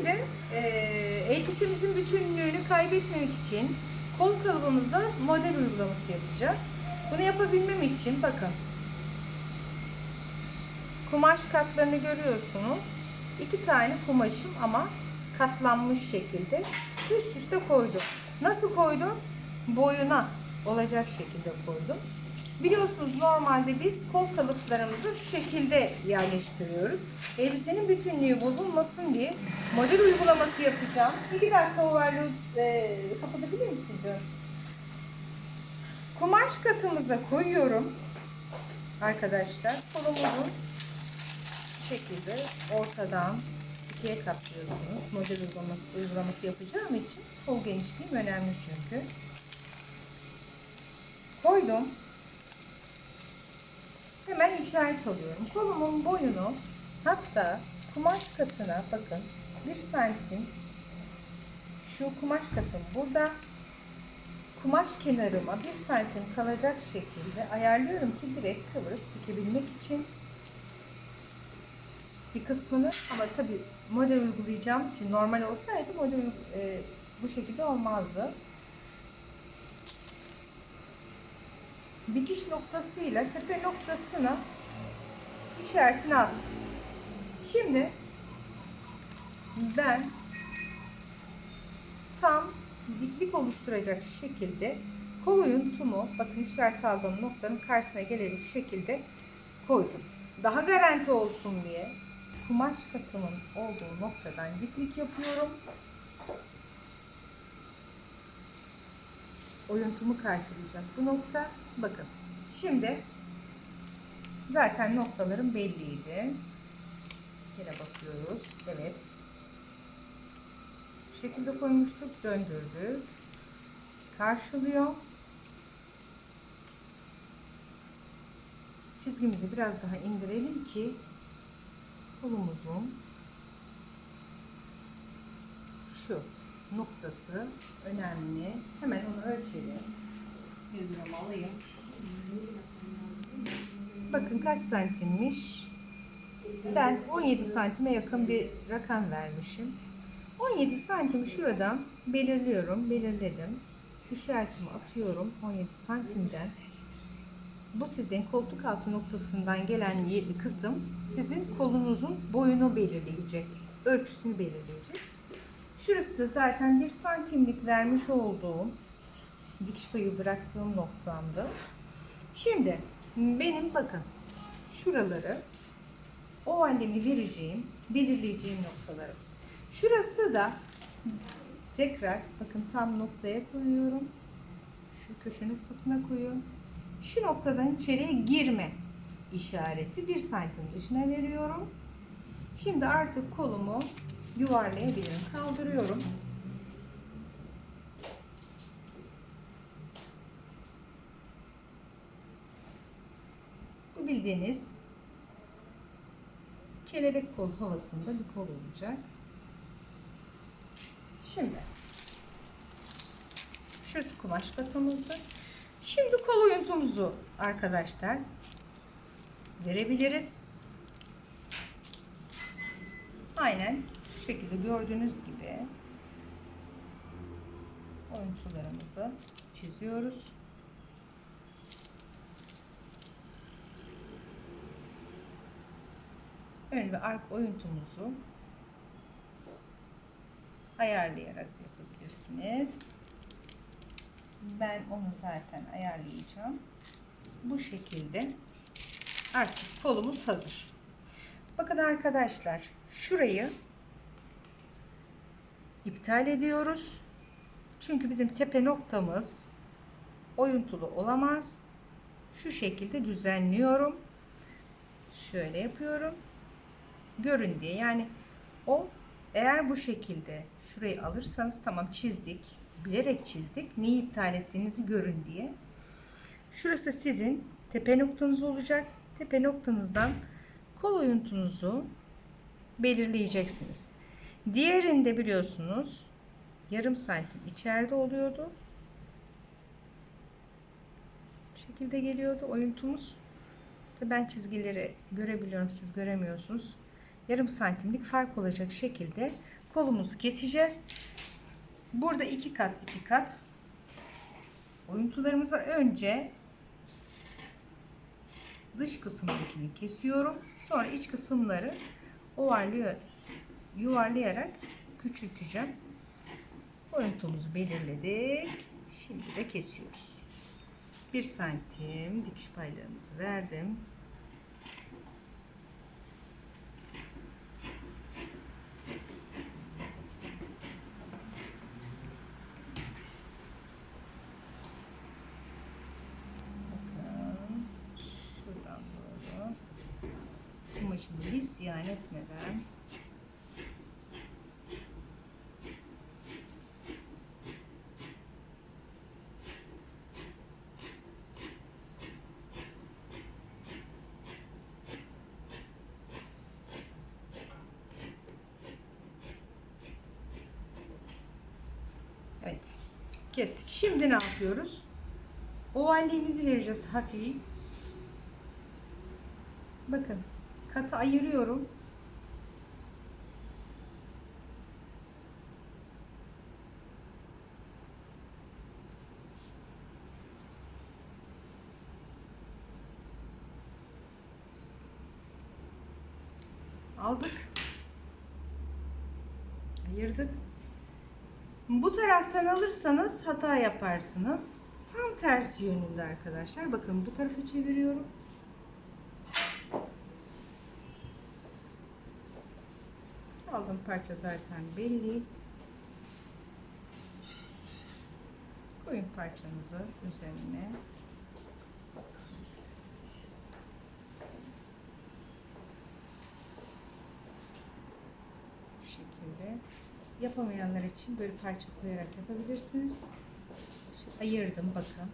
Şimdi e, elbisemizin bütünlüğünü kaybetmemek için kol kalıbımızda model uygulaması yapacağız. Bunu yapabilmem için bakın kumaş katlarını görüyorsunuz. İki tane kumaşım ama katlanmış şekilde üst üste koydum. Nasıl koydum? Boyuna olacak şekilde koydum. Biliyorsunuz normalde biz kol kalıplarımızı şu şekilde yerleştiriyoruz. Elbisenin bütünlüğü bozulmasın diye model uygulaması yapacağım. İki dakika overlock e, kapatabilir misin canım? Kumaş katımıza koyuyorum. Arkadaşlar kolumuzu şu şekilde ortadan ikiye katlıyorsunuz. Model uygulaması, uygulaması yapacağım için kol genişliğim önemli çünkü. Koydum. Hemen işaret alıyorum. Kolumun boyunu hatta kumaş katına bakın bir santim şu kumaş katım burada kumaş kenarıma bir santim kalacak şekilde ayarlıyorum ki direkt kıvırıp dikebilmek için bir kısmını ama tabi model uygulayacağımız için normal olsaydı model e, bu şekilde olmazdı. Dikiş noktasıyla tepe noktasına işaretini attım. Şimdi ben tam diklik oluşturacak şekilde kol oyuntumu bakın işaret aldığım noktanın karşısına gelecek şekilde koydum. Daha garanti olsun diye kumaş katımın olduğu noktadan diklik yapıyorum. Oyuntumu karşılayacak bu nokta. Bakın şimdi zaten noktalarım belliydi. Yine bakıyoruz. Evet. Şu şekilde koymuştuk. Döndürdük. Karşılıyor. Çizgimizi biraz daha indirelim ki kolumuzun şu noktası önemli. Hemen onu ölçelim. Yüzüme alayım. Bakın kaç santimmiş? Ben 17 santime yakın bir rakam vermişim. 17 santim şuradan belirliyorum. Belirledim. İşaretimi atıyorum 17 santimden. Bu sizin koltuk altı noktasından gelen kısım sizin kolunuzun boyunu belirleyecek. Ölçüsünü belirleyecek. Şurası da zaten bir santimlik vermiş olduğum dikiş payı bıraktığım noktamdı. Şimdi benim bakın şuraları o annemi vereceğim, belirleyeceğim noktalarım. Şurası da tekrar bakın tam noktaya koyuyorum. Şu köşe noktasına koyuyorum. Şu noktadan içeriye girme işareti bir santim dışına veriyorum. Şimdi artık kolumu yuvarlayabilirim. Kaldırıyorum. Bu bildiğiniz kelebek kol havasında bir kol olacak. Şimdi şurası kumaş katımızdı. Şimdi kol oyuntumuzu arkadaşlar verebiliriz. Aynen şu şekilde gördüğünüz gibi oyuntularımızı çiziyoruz. Ön ve ark oyuntumuzu ayarlayarak yapabilirsiniz. Ben onu zaten ayarlayacağım. Bu şekilde artık kolumuz hazır. Bakın arkadaşlar şurayı iptal ediyoruz. Çünkü bizim tepe noktamız oyuntulu olamaz. Şu şekilde düzenliyorum. Şöyle yapıyorum. Görün diye. Yani o eğer bu şekilde şurayı alırsanız tamam çizdik. Bilerek çizdik. Neyi iptal ettiğinizi görün diye. Şurası sizin tepe noktanız olacak. Tepe noktanızdan kol oyuntunuzu belirleyeceksiniz. Diğerinde biliyorsunuz yarım santim içeride oluyordu. Bu şekilde geliyordu oyuntumuz. Ben çizgileri görebiliyorum siz göremiyorsunuz. Yarım santimlik fark olacak şekilde kolumuzu keseceğiz. Burada iki kat iki kat oyuntularımız var. Önce dış kısımdakini kesiyorum. Sonra iç kısımları ovarlıyor, yuvarlayarak küçülteceğim. Oyuntumuzu belirledik. Şimdi de kesiyoruz. 1 santim dikiş paylarımızı verdim. Şuradan doğru kumaşımı hiç etmeden Evet. Kestik. Şimdi ne yapıyoruz? Ovalliğimizi vereceğiz hafif. Bakın. Katı ayırıyorum. Aldık. Ayırdık. Bu taraftan alırsanız hata yaparsınız. Tam tersi yönünde arkadaşlar. Bakın bu tarafa çeviriyorum. Aldığım parça zaten belli. Koyun parçanızı üzerine. Bu şekilde. Yapamayanlar için böyle parça koyarak yapabilirsiniz. Şu ayırdım bakın.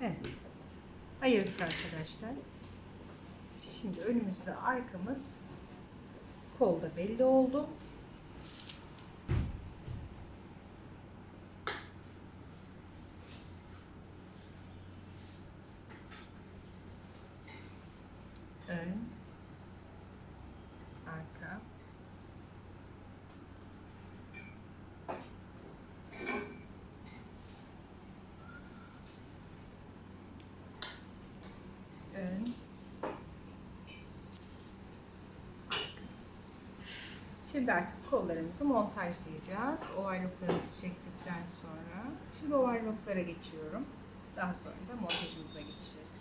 Evet. Ayırdık arkadaşlar. Şimdi önümüz ve arkamız kolda belli oldu. Ön, arka. Ön, Şimdi artık kollarımızı montajlayacağız. Overlocklarımızı çektikten sonra. Şimdi overlocklara geçiyorum. Daha sonra da montajımıza geçeceğiz.